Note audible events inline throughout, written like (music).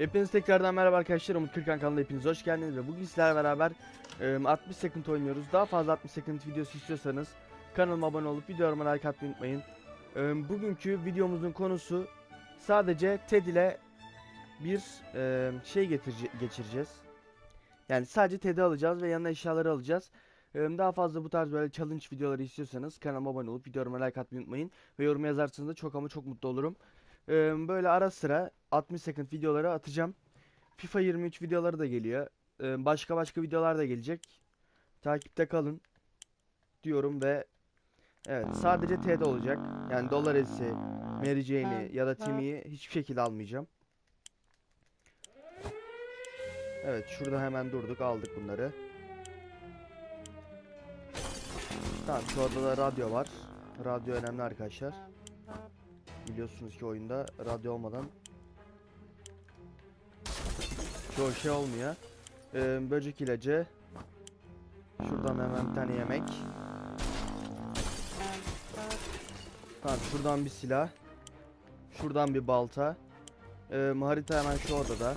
Hepiniz tekrardan merhaba arkadaşlar. Umut Kırkan kanalına hepiniz hoş geldiniz ve bugün sizlerle beraber e, 60 second oynuyoruz. Daha fazla 60 second videosu istiyorsanız kanalıma abone olup videolarıma like atmayı unutmayın. E, bugünkü videomuzun konusu sadece TED ile bir e, şey geçireceğiz. Yani sadece TED'i alacağız ve yanına eşyaları alacağız. Daha fazla bu tarz böyle challenge videoları istiyorsanız kanalıma abone olup videolarıma like atmayı unutmayın. Ve yorum yazarsanız da çok ama çok mutlu olurum. Ee, böyle ara sıra 60 second videoları atacağım. FIFA 23 videoları da geliyor. Ee, başka başka videolar da gelecek. Takipte kalın diyorum ve evet sadece TD olacak. Yani Dolares'i, Mary Jane'i ya da Timmy'yi hiçbir şekilde almayacağım. Evet şurada hemen durduk aldık bunları. Tamam şu odada radyo var. Radyo önemli arkadaşlar. Biliyorsunuz ki oyunda radyo olmadan çoğu şey olmuyor. Ee, böcek ilacı. Şuradan hemen bir tane yemek. Tamam şuradan bir silah. Şuradan bir balta. Ee, harita hemen şu odada.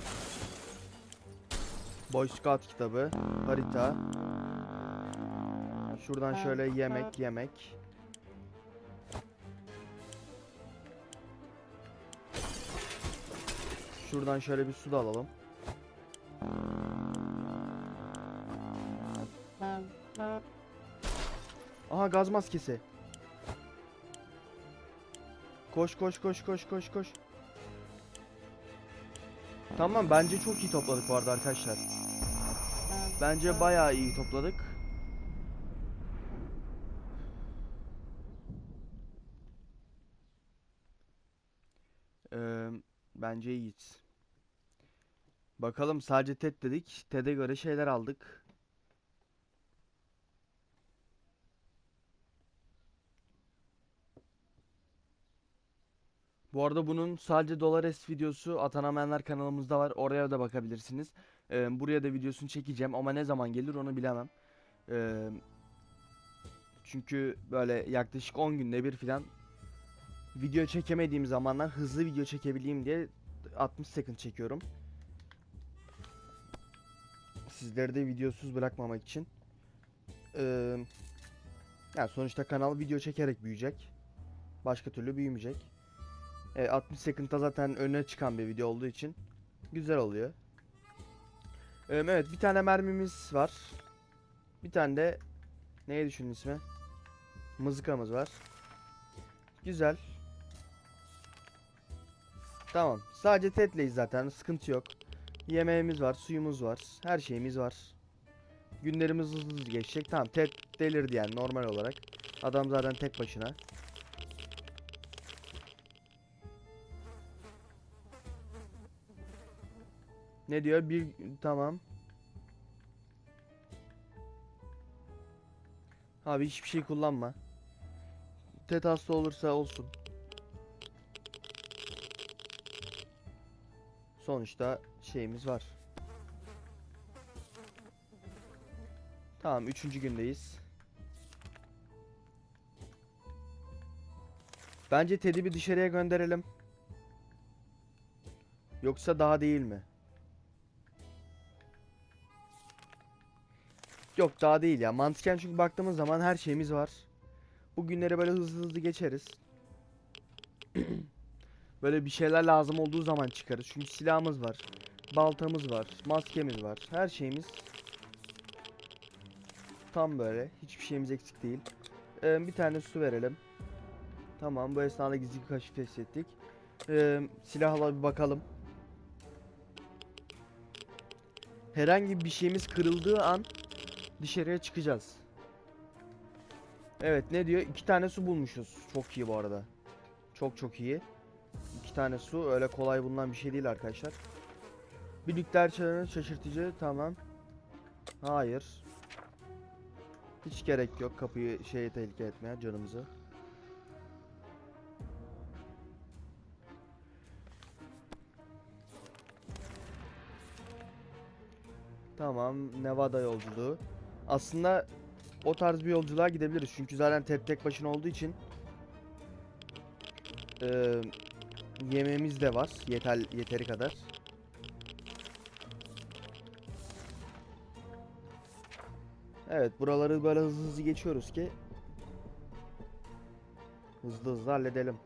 Boy Scout kitabı. Harita. Şuradan şöyle yemek yemek. Şuradan şöyle bir su da alalım. Aha gaz maskesi. Koş koş koş koş koş koş. Tamam bence çok iyi topladık arada arkadaşlar. Bence bayağı iyi topladık. Eee bence iyiyiz. Bakalım sadece TED dedik. TED'e göre şeyler aldık. Bu arada bunun sadece Dolares videosu Atanamayanlar kanalımızda var. Oraya da bakabilirsiniz. Ee, buraya da videosunu çekeceğim ama ne zaman gelir onu bilemem. Ee, çünkü böyle yaklaşık 10 günde bir filan video çekemediğim zamanlar hızlı video çekebileyim diye 60 second çekiyorum. Sizleri de videosuz bırakmamak için. Ee, yani sonuçta kanal video çekerek büyüyecek. Başka türlü büyümeyecek. Evet, 60 second'da zaten öne çıkan bir video olduğu için güzel oluyor. Ee, evet bir tane mermimiz var. Bir tane de neydi şunun ismi? Mızıkamız var. Güzel. Tamam. Sadece tetleyiz zaten. Sıkıntı yok. Yemeğimiz var, suyumuz var. Her şeyimiz var. Günlerimiz hızlı hızlı geçecek. Tamam, tet delirdi yani normal olarak. Adam zaten tek başına. Ne diyor? Bir tamam. Abi hiçbir şey kullanma. Tet hasta olursa olsun. Sonuçta şeyimiz var. Tamam, üçüncü gündeyiz. Bence Ted'i bir dışarıya gönderelim. Yoksa daha değil mi? Yok daha değil ya. Mantıken çünkü baktığımız zaman her şeyimiz var. Bu günleri böyle hızlı hızlı geçeriz. (clears throat) Böyle bir şeyler lazım olduğu zaman çıkarız. Çünkü silahımız var. Baltamız var. Maskemiz var. Her şeyimiz tam böyle. Hiçbir şeyimiz eksik değil. Ee, bir tane su verelim. Tamam bu esnada gizli kaşık test ettik. Ee, silahla bir bakalım. Herhangi bir şeyimiz kırıldığı an dışarıya çıkacağız. Evet ne diyor? İki tane su bulmuşuz. Çok iyi bu arada. Çok çok iyi. İki tane su öyle kolay bulunan bir şey değil arkadaşlar. Bir nükleer çadırı şaşırtıcı tamam. Hayır. Hiç gerek yok kapıyı şeye tehlike etmeye canımızı. Tamam Nevada yolculuğu. Aslında o tarz bir yolculuğa gidebiliriz. Çünkü zaten tek tek başına olduğu için eee Yemeğimiz de var. Yeter, yeteri kadar. Evet buraları böyle hızlı hızlı geçiyoruz ki hızlı hızlı halledelim.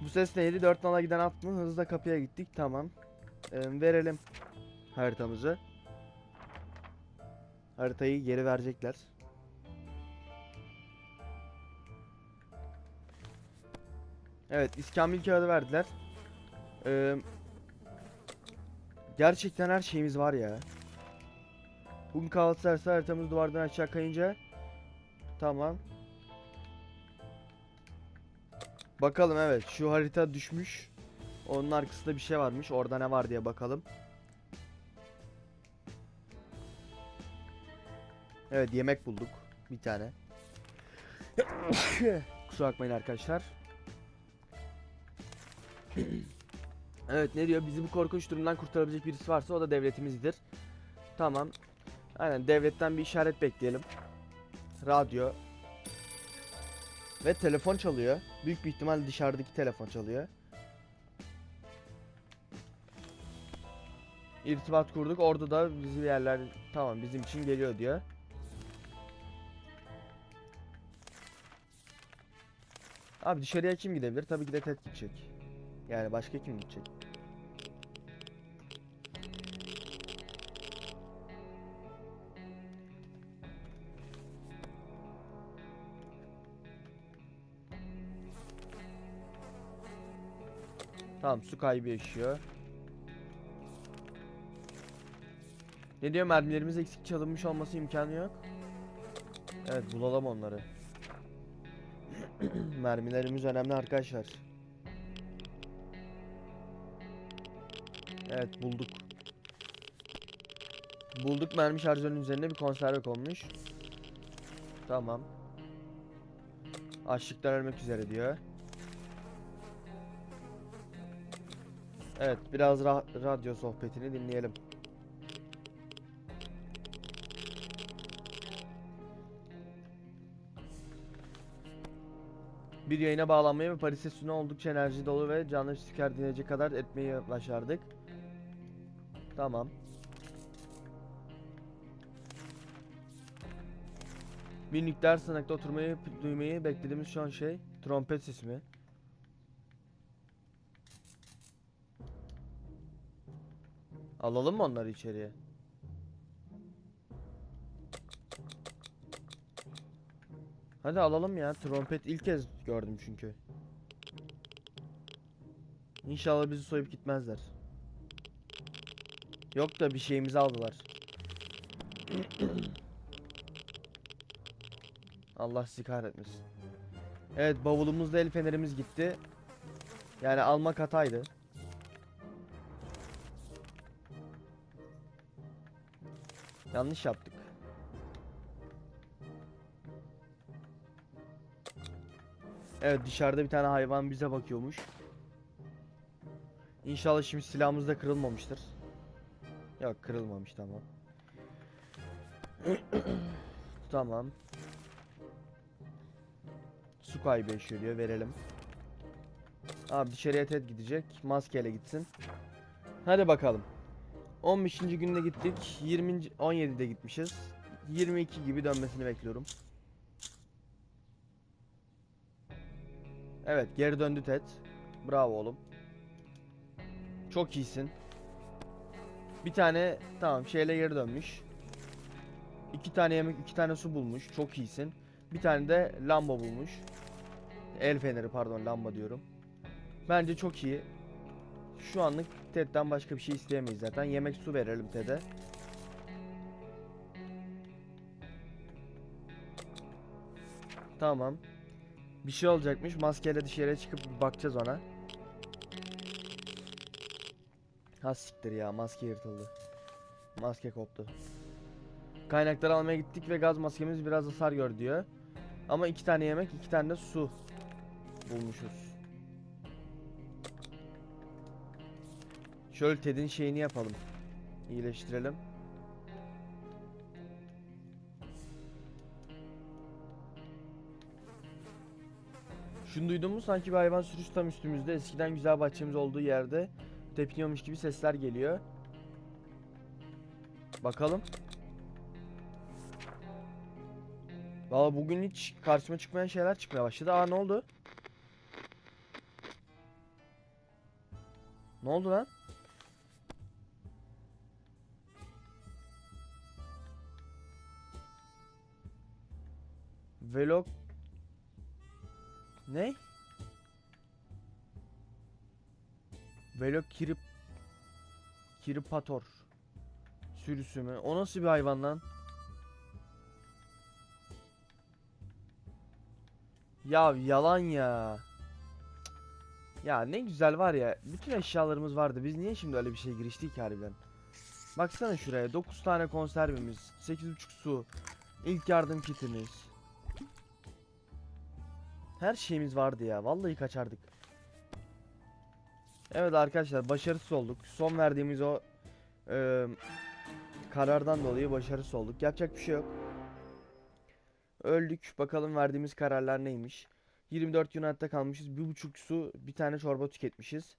Bu ses neydi? 4 nala giden at mı? Hızla kapıya gittik. Tamam. Ee, verelim haritamızı. Haritayı geri verecekler. Evet, iskambil kağıdı verdiler. Ee, gerçekten her şeyimiz var ya. Bugün kahvaltı servisi haritamız duvardan aşağı kayınca. Tamam. Bakalım evet şu harita düşmüş. Onun arkasında bir şey varmış. Orada ne var diye bakalım. Evet yemek bulduk. Bir tane. (coughs) Kusura bakmayın arkadaşlar. (coughs) evet ne diyor? Bizi bu korkunç durumdan kurtarabilecek birisi varsa o da devletimizdir. Tamam. Aynen devletten bir işaret bekleyelim. Radyo. Ve telefon çalıyor. Büyük bir ihtimal dışarıdaki telefon çalıyor. İrtibat kurduk. Orada da bizi yerler tamam bizim için geliyor diyor. Abi dışarıya kim gidebilir? Tabii ki de Ted gidecek. Yani başka kim gidecek? Tamam su kaybı yaşıyor. Ne diyor mermilerimiz eksik çalınmış olması imkanı yok. Evet bulalım onları. (clears throat) Mermilerimiz önemli arkadaşlar. Evet bulduk. Bulduk mermi şarjörünün üzerine bir konserve konmuş. Tamam. Açlıktan ölmek üzere diyor. Evet biraz ra- radyo sohbetini dinleyelim. Bir yayına bağlanmayı ve Paris üstüne oldukça enerji dolu ve canlı spiker dinleyecek kadar etmeyi başardık. Tamam. Bir nükleer sınakta oturmayı duymayı beklediğimiz şu an şey trompet sesi mi? Alalım mı onları içeriye? Hadi alalım ya. Trompet ilk kez gördüm çünkü. İnşallah bizi soyup gitmezler. Yok da bir şeyimizi aldılar. (clears throat) Allah sizi kahretmesin. Evet bavulumuzda el fenerimiz gitti. Yani almak hataydı. Yanlış yaptık. Evet dışarıda bir tane hayvan bize bakıyormuş. İnşallah şimdi silahımız da kırılmamıştır. Yok kırılmamış tamam. (clears throat) tamam. Su kaybı yaşıyor diyor verelim. Abi dışarıya Ted gidecek. Maskeyle gitsin. Hadi bakalım. 15. günde gittik. 20. 17'de gitmişiz. 22 gibi dönmesini bekliyorum. Evet geri döndü Ted. Bravo oğlum. Çok iyisin. Bir tane tamam şeyle geri dönmüş. İki tane yemek, iki tane su bulmuş. Çok iyisin. Bir tane de lamba bulmuş. El feneri pardon lamba diyorum. Bence çok iyi. Şu anlık Ted'den başka bir şey isteyemeyiz zaten. Yemek su verelim Ted'e. Tamam. Bir şey olacakmış. Maskeyle dışarıya çıkıp bakacağız ona. Ha siktir ya maske yırtıldı. Maske koptu. Kaynakları almaya gittik ve gaz maskemiz biraz hasar gör diyor. Ama iki tane yemek, iki tane de su bulmuşuz. Şöyle Ted'in şeyini yapalım. İyileştirelim. Şunu duydun mu sanki bir hayvan sürüsü tam üstümüzde. Eskiden güzel bahçemiz olduğu yerde tepiniyormuş gibi sesler geliyor. Bakalım. Valla bugün hiç karşıma çıkmayan şeyler çıkmaya başladı. Aa ne oldu? Ne oldu lan? Vlog Ne? Vlog kirip Kiripator sürüsü mü? O nasıl bir hayvan lan? Ya yalan ya. Ya ne güzel var ya. Bütün eşyalarımız vardı. Biz niye şimdi öyle bir şey giriştik harbiden? Baksana şuraya. 9 tane konservimiz, 8.5 su, ilk yardım kitimiz. Her şeyimiz vardı ya. Vallahi kaçardık. Evet arkadaşlar başarısız olduk. Son verdiğimiz o eee, karardan dolayı başarısız olduk. Yapacak bir şey yok. Öldük. Bakalım verdiğimiz kararlar neymiş. 24 gün hayatta kalmışız. Bir buçuk su, bir tane çorba tüketmişiz.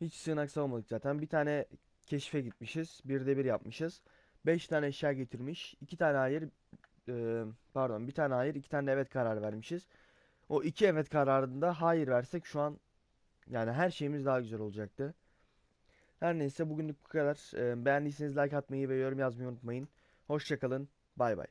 Hiç sığınak savamadık zaten. Bir tane keşfe gitmişiz. Bir de bir yapmışız. 5 tane eşya getirmiş. 2 tane hayır, eee, pardon bir tane hayır, iki tane evet karar vermişiz. O iki evet kararında hayır versek şu an yani her şeyimiz daha güzel olacaktı. Her neyse bugünlük bu kadar. Beğendiyseniz like atmayı ve yorum yazmayı unutmayın. Hoşçakalın. Bay bay.